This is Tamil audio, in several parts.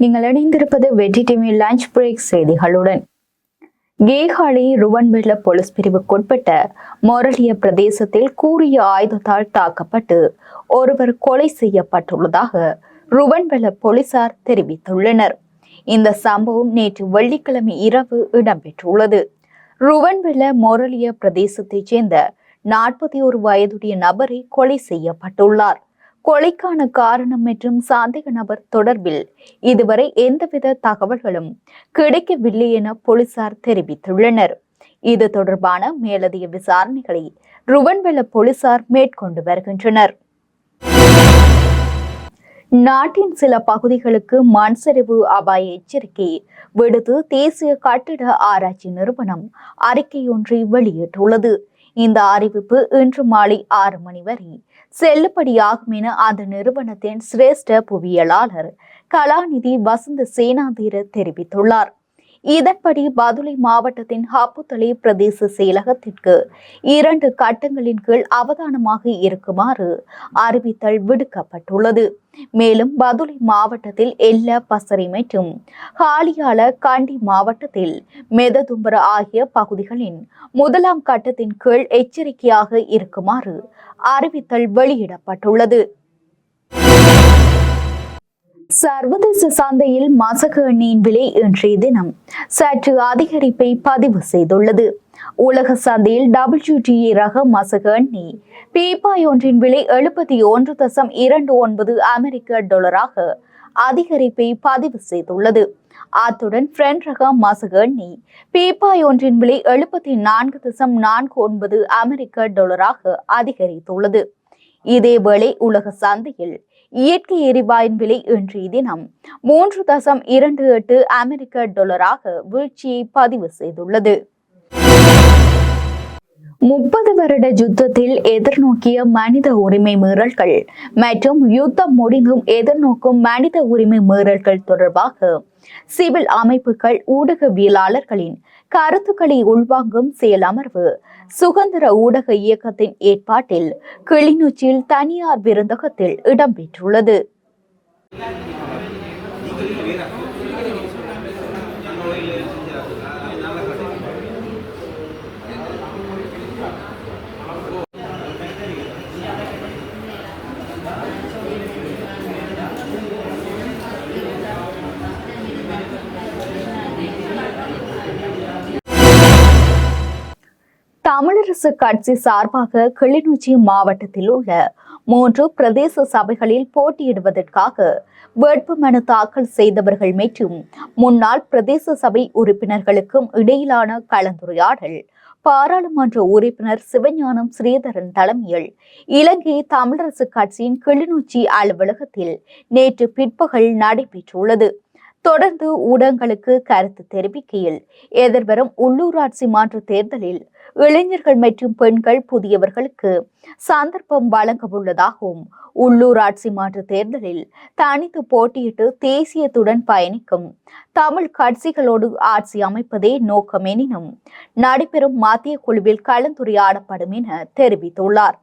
நீங்கள் இணைந்திருப்பது வெற்றி டிவி லஞ்ச் பிரேக் செய்திகளுடன். கேகாலி ருவன்வெள்ள போலீஸ் பிரிவுக்குட்பட்ட மொரலிய பிரதேசத்தில் கூறிய ஆயுதத்தால் தாக்கப்பட்டு ஒருவர் கொலை செய்யப்பட்டுள்ளதாக ருவன்வெள்ள போலீசார் தெரிவித்துள்ளனர். இந்த சம்பவம் நேற்று வெள்ளிக்கிழமை இரவு இடம்பெற்றுள்ளது. ருவன்வெள்ள மொரலிய பிரதேசத்தைச் சேர்ந்த நாற்பத்தி ஒரு வயதுடைய நபரை கொலை செய்யப்பட்டுள்ளார். கொலைக்கான காரணம் மற்றும் சந்தேக நபர் தொடர்பில் இதுவரை எந்தவித தகவல்களும் கிடைக்கவில்லை என போலீசார் தெரிவித்துள்ளனர். இது தொடர்பான மேலதிக விசாரணைகளை ருவன்வெல போலீசார் மேற்கொண்டு வருகின்றனர். நாட்டின் சில பகுதிகளுக்கு மண் சரிவு அபாய எச்சரிக்கை விடுத்து தேசிய கட்டிட ஆராய்ச்சி நிறுவனம் அறிக்கையொன்றை வெளியிட்டுள்ளது. இந்த அறிவிப்பு இன்று மாலை ஆறு மணி வரை செல்லுபடியாகும் என அந்த நிறுவனத்தின் சிரேஷ்ட புவியியலாளர் கலாநிதி வசந்த சேனாதீர தெரிவித்துள்ளார். இதன்படி பதுளை மாவட்டத்தின் ஹாப்புத்தளை பிரதேச செயலகத்திற்கு இரண்டு கட்டங்களின் கீழ் அவதானமாக இருக்குமாறு அறிவித்தல் விடுக்கப்பட்டுள்ளது. மேலும் பதுளை மாவட்டத்தில் எல்ல பசரி மற்றும் ஹாலியால காண்டி மாவட்டத்தில் மெததும்பர ஆகிய பகுதிகளின் முதலாம் கட்டத்தின் கீழ் எச்சரிக்கையாக இருக்குமாறு அறிவித்தல் வெளியிடப்பட்டுள்ளது. சர்வதேச சந்தையில் மசகு எண்ணெயின் விலை இன்றைய தினம் சற்று அதிகரிப்பை பதிவு செய்துள்ளது. உலக சந்தையில் டபிள்யூடிஏ ரக மசகு எண்ணெய் பீப்பாய் ஒன்றின் விலை எழுபத்தி ஒன்று தசம் இரண்டு ஒன்பது அமெரிக்க டாலராக அதிகரிப்பை பதிவு செய்துள்ளது. அத்துடன் பிரெண்ட் ரக மசகு எண்ணெய் பீப்பாய் ஒன்றின் விலை எழுபத்தி நான்கு தசம் நான்கு ஒன்பது அமெரிக்க டாலராக அதிகரித்துள்ளது. இதேவேளை உலக சந்தையில் இயற்கை எரிவாயின் விலை இன்றைய தினம் மூன்று தசம் இரண்டு எட்டு அமெரிக்க டாலராக வீழ்ச்சியை பதிவு செய்துள்ளது. முப்பது வருட யுத்தத்தில் எதிர்நோக்கிய மனித உரிமை மீறல்கள் மற்றும் யுத்தம் முடிந்தும் எதிர்நோக்கும் மனித உரிமை மீறல்கள் தொடர்பாக சிவில் அமைப்புகள் ஊடகவியலாளர்களின் கருத்துக்களை உள்வாங்கும் செயலமர்வு சுதந்திர ஊடக இயக்கத்தின் ஏற்பாட்டில் கிளிநொச்சியில் தனியார் விருந்தகத்தில் இடம்பெற்றுள்ளது. தமிழரசு கட்சி சார்பாக கிளிநொச்சி மாவட்டத்தில் உள்ள மூன்று பிரதேச சபைகளில் போட்டியிடுவதற்காக வேட்புமனு தாக்கல் செய்தவர்கள் மற்றும் முன்னாள் பிரதேச சபை உறுப்பினர்களுக்கும் இடையிலான கலந்துரையாடல் பாராளுமன்ற உறுப்பினர் சிவஞானம் ஸ்ரீதரன் தலைமையில் இலங்கை தமிழரசு கட்சியின் கிளிநொச்சி அலுவலகத்தில் நேற்று பிற்பகல் நடைபெற்றுள்ளது. தொடர்ந்து ஊடகங்களுக்கு கருத்து தெரிவிக்கையில் எதிர்வரும் உள்ளூராட்சி மாற்று தேர்தலில் இளைஞர்கள் மற்றும் பெண்கள் புதியவர்களுக்கு சந்தர்ப்பம் வழங்க உள்ளதாகவும் உள்ளூராட்சி மாற்று தேர்தலில் தனித்து போட்டியிட்டு தேசியத்துடன் பயணிக்கும் தமிழ் கட்சிகளோடு ஆட்சி அமைப்பதே நோக்கம் எனினும் நடைபெறும் மத்திய குழுவில் கலந்துரையாடப்படும் என தெரிவித்துள்ளார்.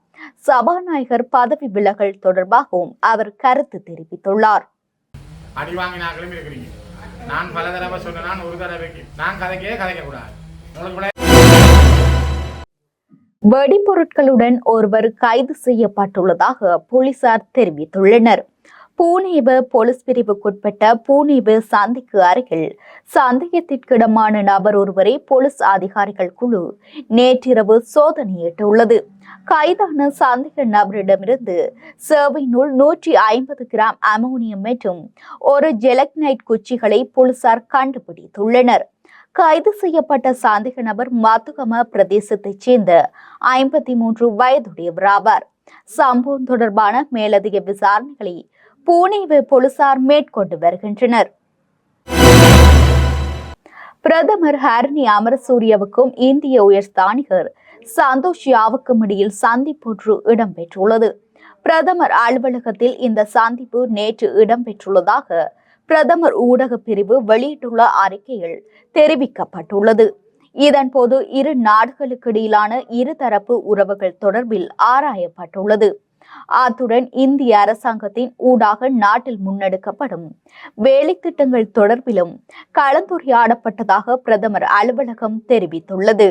சபாநாயகர் பதவி விலகல் தொடர்பாகவும் அவர் கருத்து தெரிவித்துள்ளார். அடி வாங்கினாக்களும் இருக்கிறீங்க. நான் பல தடவை சொன்னேன் ஒரு தடவைக்கு. நான் கதைக்கே கதைக்க கூடாது உங்களுக்கு வெடிப்பொருட்களுடன் ஒருவர் கைது செய்யப்பட்டுள்ளதாக போலீசார் தெரிவித்துள்ளனர். பூனேவு போலீஸ் பிரிவுக்குட்பட்ட பூனேவு சந்திக்கு அருகில் சந்தேகத்திற்கிடமான நபர் ஒருவரை போலீஸ் அதிகாரிகள் குழு நேற்றிரவு சோதனையிட்டுள்ளது. கைதான சந்தேக நபரிடமிருந்து சேவை நூல் நூற்றி ஐம்பது கிராம் அமோனியம் மற்றும் ஒரு ஜெலக்னைட் குச்சிகளை போலீசார் கண்டுபிடித்துள்ளனர். கைது செய்யப்பட்ட சந்தேக நபர் மத்துகம பிரதேசத்தைச் சேர்ந்த ஐம்பத்தி மூன்று வயதுடையவர் ஆவார். சம்பவம் தொடர்பான மேலதிக விசாரணைகளை புனேவு போலீசார் மேற்கொண்டு வருகின்றனர். பிரதமர் ஹரணி அமரசூரியவுக்கும் இந்திய உயர்ஸ்தானிகர் சந்தோஷ் யாவுக்கும் இடையில் சந்திப்பொன்று இடம்பெற்றுள்ளது. பிரதமர் அலுவலகத்தில் இந்த சந்திப்பு நேற்று இடம்பெற்றுள்ளதாக பிரதமர் ஊடக பிரிவு வெளியிட்டுள்ள அறிக்கையில் தெரிவிக்கப்பட்டுள்ளது. இதன்போது இரு நாடுகளுக்கிடையிலான இருதரப்பு உறவுகள் தொடர்பில் ஆராயப்பட்டுள்ளது. அத்துடன் இந்திய அரசாங்கத்தின் ஊடாக நாட்டில் முன்னெடுக்கப்படும் வேலை திட்டங்கள் தொடர்பிலும் கலந்துரையாடப்பட்டதாக பிரதமர் அலுவலகம் தெரிவித்துள்ளது.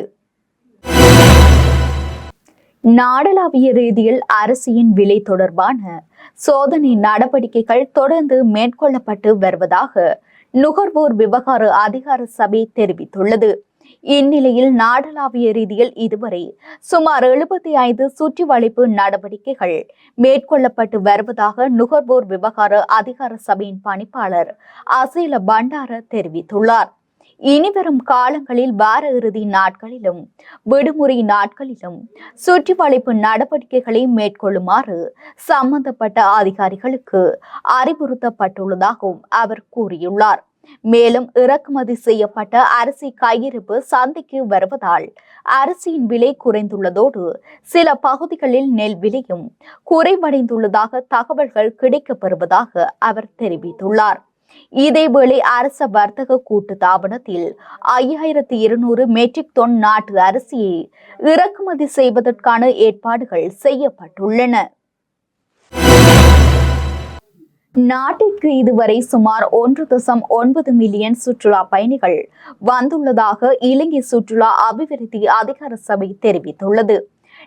நாடளாவிய ரீதியில் அரசியின் விலை தொடர்பான சோதனை நடவடிக்கைகள் தொடர்ந்து மேற்கொள்ளப்பட்டு வருவதாக நுகர்வோர் விவகார அதிகார சபை தெரிவித்துள்ளது. இந்நிலையில் நாடளாவிய ரீதியில் இதுவரை சுமார் எழுபத்தி ஐந்து சுற்றி வளைப்பு நடவடிக்கைகள் மேற்கொள்ளப்பட்டு வருவதாக நுகர்வோர் விவகார அதிகார சபையின் பணிப்பாளர் அசீல பண்டார தெரிவித்துள்ளார். இனிவரும் காலங்களில் வார இறுதி நாட்களிலும் விடுமுறை நாட்களிலும் சுற்றி வளைப்பு நடவடிக்கைகளை மேற்கொள்ளுமாறு சம்பந்தப்பட்ட அதிகாரிகளுக்கு அறிவுறுத்தப்பட்டுள்ளதாகவும் அவர் கூறியுள்ளார். மேலும் இறக்குமதி செய்யப்பட்ட அரிசி கையிருப்பு சந்தைக்கு வருவதால் அரிசியின் விலை குறைந்துள்ளதோடு சில பகுதிகளில் நெல் விலையும் குறைவடைந்துள்ளதாக தகவல்கள் கிடைக்கப்பெறுவதாக அவர் தெரிவித்துள்ளார். இதேவேளை அரச வர்த்தக கூட்டு தாபனத்தில் ஐயாயிரத்தி இருநூறு மெட்ரிக் டன் நாட்டு அரிசியை இறக்குமதி செய்வதற்கான ஏற்பாடுகள் செய்யப்பட்டுள்ளன. நாட்டிற்கு இதுவரை சுமார் ஒன்று தசம் ஒன்பது மில்லியன் சுற்றுலா பயணிகள் வந்துள்ளதாக இலங்கை சுற்றுலா அபிவிருத்தி அதிகார சபை தெரிவித்துள்ளது.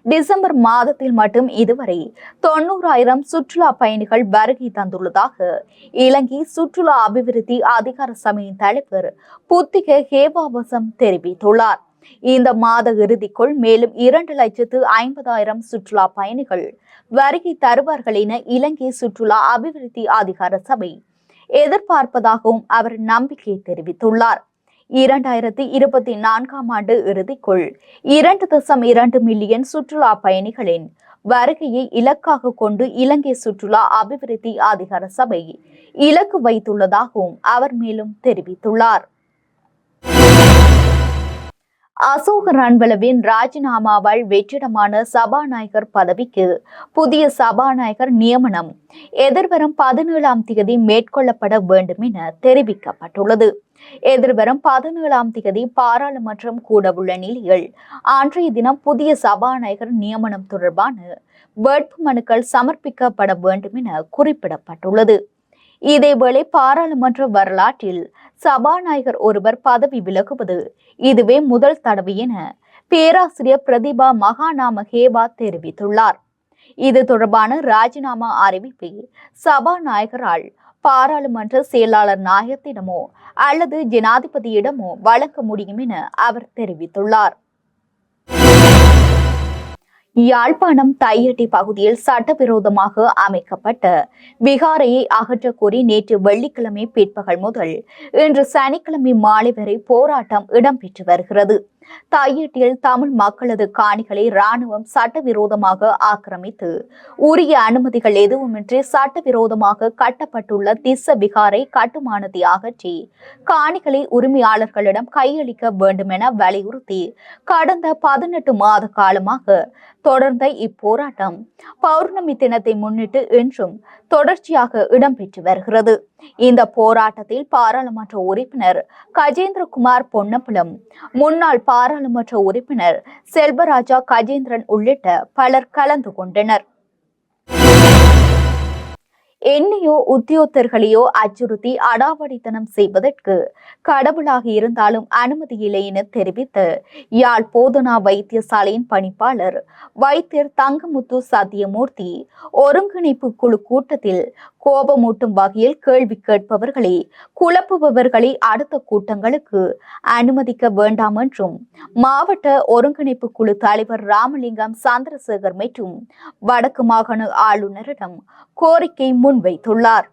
டிசம்பர் மாதத்தில் மட்டும் இதுவரை தொண்ணூறாயிரம் சுற்றுலா பயணிகள் வருகை தந்துள்ளதாக இலங்கை சுற்றுலா அபிவிருத்தி அதிகார சபையின் தலைவர் புத்திக ஹேவாவசம் தெரிவித்துள்ளார். இந்த மாத இறுதிக்குள் மேலும் இரண்டு லட்சத்து ஐம்பதாயிரம் சுற்றுலா பயணிகள் வருகை தருவார்கள் என இலங்கை சுற்றுலா அபிவிருத்தி அதிகார சபை எதிர்பார்ப்பதாகவும் அவர் நம்பிக்கை தெரிவித்துள்ளார். இரண்டாயிரத்தி இருபத்தி நான்காம் ஆண்டு இறுதிக்குள் இரண்டு தசம் இரண்டு மில்லியன் சுற்றுலா பயணிகளின் வருகையை இலக்காக கொண்டு இலங்கை சுற்றுலா அபிவிருத்தி அதிகார சபை இலக்கு வைத்துள்ளதாகவும் அவர் மேலும் தெரிவித்துள்ளார். அசோக ரன்வலவின் ராஜினாமாவால் வெற்றிடமான சபாநாயகர் பதவிக்கு புதிய சபாநாயகர் நியமனம். எதிர்வரும் பதினேழாம் தேதி மேற்கொள்ளப்பட வேண்டும் என தெரிவிக்கப்பட்டுள்ளது. எதிர்வரும் பதினேழாம் தேதி பாராளுமன்றம் கூடவுள்ள நிலையில் அன்றைய தினம் புதிய சபாநாயகர் நியமனம் தொடர்பான வேட்புமனுக்கள் சமர்ப்பிக்கப்பட வேண்டும் என குறிப்பிடப்பட்டுள்ளது. இதேவேளை பாராளுமன்ற வரலாற்றில் சபாநாயகர் ஒருவர் பதவி விலகுவது இதுவே முதல் தடவை என பேராசிரியர் பிரதிபா மகாநாம ஹேவா தெரிவித்துள்ளார். இது தொடர்பான ராஜினாமா அறிவிப்பை சபாநாயகரால் பாராளுமன்ற செயலாளர் நாயகத்திடமோ அல்லது ஜனாதிபதியிடமோ வழங்க முடியும் என அவர் தெரிவித்துள்ளார். யாழ்ப்பாணம் தையட்டி பகுதியில் சட்டவிரோதமாக அமைக்கப்பட்ட விகாரையை அகற்றக்கோரி நேற்று வெள்ளிக்கிழமை பிற்பகல் முதல் இன்று சனிக்கிழமை மாலை வரை போராட்டம் இடம்பெற்று வருகிறது. தையட்டியில் தமிழ் மக்களது காணிகளை ராணுவம் சட்டவிரோதமாக ஆக்கிரமித்து உரிய அனுமதிகள் எதுவுமின்றி சட்டவிரோதமாக கட்டப்பட்டுள்ள திச விகாரை கட்டுமானத்தை அகற்றி காணிகளை உரிமையாளர்களிடம் கையளிக்க வேண்டும் என வலியுறுத்தி கடந்த பதினெட்டு மாத காலமாக தொடர்ந்த இப்போராட்டம் பௌர்ணமி தினத்தை முன்னிட்டு இன்றும் தொடர்ச்சியாக இடம்பெற்று வருகிறது. இந்த போராட்டத்தில் பாராளுமன்ற உறுப்பினர் கஜேந்திரகுமார் பொன்னப்புலம் முன்னாள் பாராளுமன்ற உறுப்பினர் செல்வராஜா கஜேந்திரன் உள்ளிட்ட பலர் கலந்து கொண்டனர். என்னையோ உத்தியோகர்களையோ அச்சுறுத்தி அடாவடித்தனம் செய்வதற்கு கடவுளாக இருந்தாலும் அனுமதி இல்லை என தெரிவித்த யாழ் போதனா வைத்தியசாலையின் பணிப்பாளர் வைத்தியர் தங்கமுத்து சத்தியமூர்த்தி ஒருங்கிணைப்பு குழு கூட்டத்தில் கோபமூட்டும் வகையில் கேள்வி கேட்பவர்களை குழப்புபவர்களை அடுத்த கூட்டங்களுக்கு அனுமதிக்க வேண்டாம் என்றும் மாவட்ட ஒருங்கிணைப்பு குழு தலைவர் ராமலிங்கம் சந்திரசேகர் மற்றும் வடக்கு மாகாண ஆளுநரிடம் கோரிக்கை முன்வைத்துள்ளார்